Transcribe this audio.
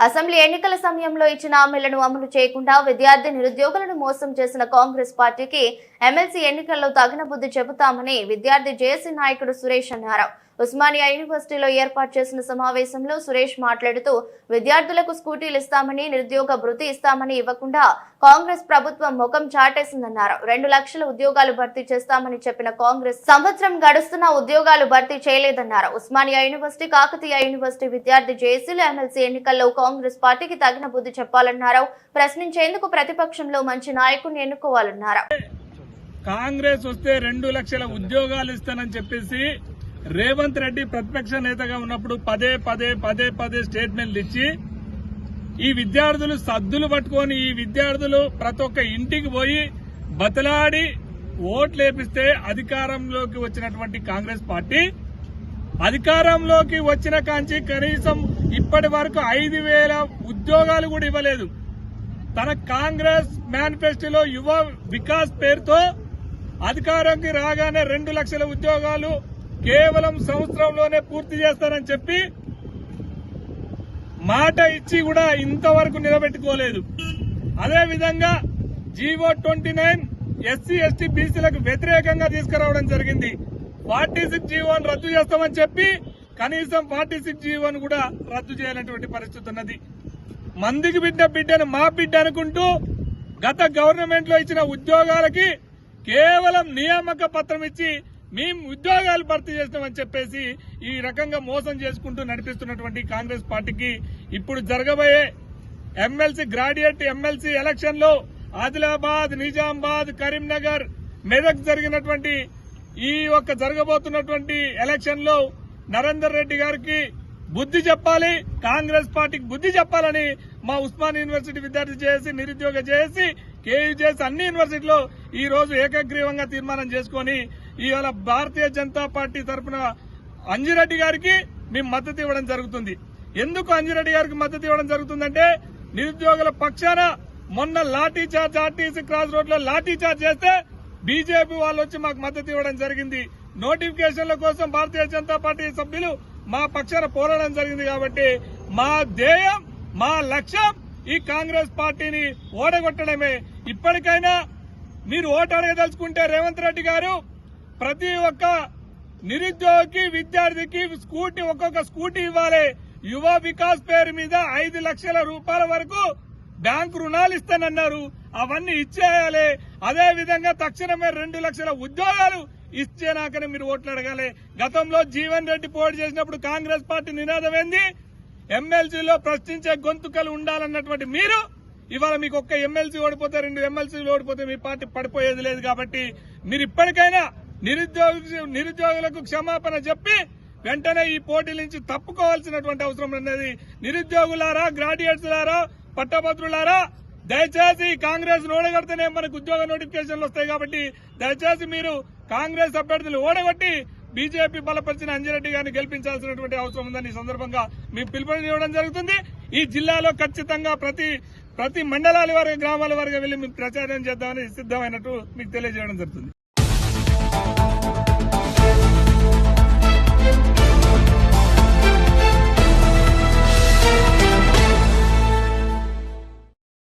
Assembly ఎన్నికల సమయంలో ఇచ్చిన హామీలను అమలు చేయకుండా విద్యార్థి నిరుద్యోగులను మోసం చేసిన కాంగ్రెస్ పార్టీకి ఎమ్మెల్సీ ఎన్నికల్లో తగిన బుద్ధి చెబుతామని విద్యార్థి జేసీ నాయకుడు సురేష్ అన్నారు. ఉస్మానియా యూనివర్సిటీలో ఏర్పాటు చేసిన సమావేశంలో సురేష్ మాట్లాడుతూ విద్యార్థులకు స్కూటీలు ఇస్తామని నిరుద్యోగ భృతి ఇస్తామని ఇవ్వకుండా కాంగ్రెస్ ప్రభుత్వం ముఖం చాటేసిందన్నారు. రెండు లక్షల ఉద్యోగాలు భర్తీ చేస్తామని చెప్పిన కాంగ్రెస్ సంవత్సరం గడుస్తున్న ఉద్యోగాలు భర్తీ చేయలేదన్నారు. ఉస్మానియా యూనివర్సిటీ కాకతీయ యూనివర్సిటీ విద్యార్థి జేసీలు ఎమ్మెల్సీ ఎన్నికల్లో కాంగ్రెస్ పార్టీకి తగిన బుద్ధి చెప్పాలన్నారు. ప్రశ్నించేందుకు ప్రతిపక్షంలో మంచి నాయకుడిని ఎన్నుకోవాలన్నారు. కాంగ్రెస్ వస్తే రెండు లక్షల ఉద్యోగాలు ఇస్తానని చెప్పేసి రేవంత్ రెడ్డి ప్రతిపక్ష నేతగా ఉన్నప్పుడు పదే పదే పదే పదే స్టేట్మెంట్లు ఇచ్చి ఈ విద్యార్థులు సద్దులు పట్టుకొని ఈ విద్యార్థులు ప్రతి ఒక్క ఇంటికి పోయి బతలాడి ఓట్లు వేపిస్తే అధికారంలోకి వచ్చినటువంటి కాంగ్రెస్ పార్టీ అధికారంలోకి వచ్చిన కాంచి కనీసం ఇప్పటి వరకు ఐదు వేల ఉద్యోగాలు కూడా ఇవ్వలేదు. తన కాంగ్రెస్ మేనిఫెస్టోలో యువ వికాస్ పేరుతో అధికారంకి రాగానే రెండు లక్షల ఉద్యోగాలు కేవలం సంవత్సరంలోనే పూర్తి చేస్తానని చెప్పి మాట ఇచ్చి కూడా ఇంతవరకు నిలబెట్టుకోలేదు. అదే విధంగా GO twenty nine SC ST బీసీలకు వ్యతిరేకంగా తీసుకురావడం జరిగింది. ఫార్టీ సిక్స్ జీవోను రద్దు చేస్తామని చెప్పి కనీసం ఫార్టీ సిక్స్ జీవోను కూడా రద్దు చేయాలనేటువంటి పరిస్థితి ఉన్నది. మందికి బిడ్డ బిడ్డను మా బిడ్డ అనుకుంటూ గత గవర్నమెంట్లో ఇచ్చిన ఉద్యోగాలకి కేవలం నియామక పత్రం ఇచ్చి మేము ఉద్యోగాలు భర్తీ చేస్తామని చెప్పేసి ఈ రకంగా మోసం చేసుకుంటూ నడిపిస్తున్నటువంటి కాంగ్రెస్ పార్టీకి ఇప్పుడు జరగబోయే ఎమ్మెల్సీ గ్రాడ్యుయేట్ ఎమ్మెల్సీ ఎలక్షన్లో ఆదిలాబాద్ నిజామాబాద్ కరీంనగర్ మెదక్ జరిగినటువంటి ఈ యొక్క జరగబోతున్నటువంటి ఎలక్షన్లో నరేందర్ రెడ్డి గారికి బుద్ధి చెప్పాలి కాంగ్రెస్ పార్టీకి బుద్ధి చెప్పాలని మా ఉస్మాన్ యూనివర్సిటీ విద్యార్థి చేసి నిరుద్యోగ చేసి కేయూ చేసి అన్ని యూనివర్సిటీలో ఈ రోజు ఏకగ్రీవంగా తీర్మానం చేసుకొని ఇవాళ భారతీయ జనతా పార్టీ తరఫున అంజిరెడ్డి గారికి మేము మద్దతు ఇవ్వడం జరుగుతుంది. ఎందుకు అంజిరెడ్డి గారికి మద్దతు ఇవ్వడం జరుగుతుందంటే నిరుద్యోగుల పక్షాన మొన్న లాఠీ చార్జ్ ఆర్టీసీ క్రాస్ రోడ్లో లాఠీ చార్జ్ చేస్తే బీజేపీ వాళ్ళు వచ్చి మాకు మద్దతు ఇవ్వడం జరిగింది. నోటిఫికేషన్ల కోసం భారతీయ జనతా పార్టీ సభ్యులు మా పక్షాన పోరాడడం జరిగింది కాబట్టి మా ధ్యేయం మా లక్ష్యం ఈ కాంగ్రెస్ పార్టీని ఓడగొట్టడమే. ఇప్పటికైనా మీరు ఓటు అడగదలుచుకుంటే రేవంత్ రెడ్డి గారు ప్రతి ఒక్క నిరుద్యోగికి విద్యార్థికి స్కూటీ ఒక్కొక్క స్కూటీ ఇవ్వాలి. యువ వికాస్ పేరు మీద ఐదు లక్షల రూపాయల వరకు బ్యాంకు రుణాలు ఇస్తానన్నారు. అవన్నీ ఇచ్చేయాలి. అదే విధంగా తక్షణమే రెండు లక్షల ఉద్యోగాలు ఇచ్చేనాకనే మీరు ఓట్లు అడగాలి. గతంలో జీవన్ రెడ్డి పోటీ చేసినప్పుడు కాంగ్రెస్ పార్టీ నినాదం ఏంది? ఎమ్మెల్సీలో ప్రశ్నించే గొంతుకలు ఉండాలన్నటువంటి మీరు ఇవాళ మీకు ఒక్క ఎమ్మెల్సీ ఓడిపోతే రెండు ఎమ్మెల్సీలు ఓడిపోతే మీ పార్టీ పడిపోయేది లేదు కాబట్టి మీరు ఇప్పటికైనా నిరుద్యోగ నిరుద్యోగులకు క్షమాపణ చెప్పి వెంటనే ఈ పోటీ నుంచి తప్పుకోవాల్సినటువంటి అవసరం ఉన్నది. నిరుద్యోగులారా గ్రాడ్యుయేట్స్లారా పట్టభద్రులారా దయచేసి కాంగ్రెస్ ఓడగడితేనే మనకు ఉద్యోగ నోటిఫికేషన్లు వస్తాయి కాబట్టి దయచేసి మీరు కాంగ్రెస్ అభ్యర్థులు ఓడగొట్టి బీజేపీ బలపరిచిన అంజిరెడ్డి గారిని గెలిపించాల్సినటువంటి అవసరం ఉందని ఈ సందర్భంగా మేము పిలుపునివ్వడం జరుగుతుంది. ఈ జిల్లాలో ఖచ్చితంగా ప్రతి ప్రతి మండలాల వరకు గ్రామాల వరకు వెళ్ళి మేము ప్రచారం చేద్దామని సిద్దమైనట్టు మీకు తెలియజేయడం జరుగుతుంది.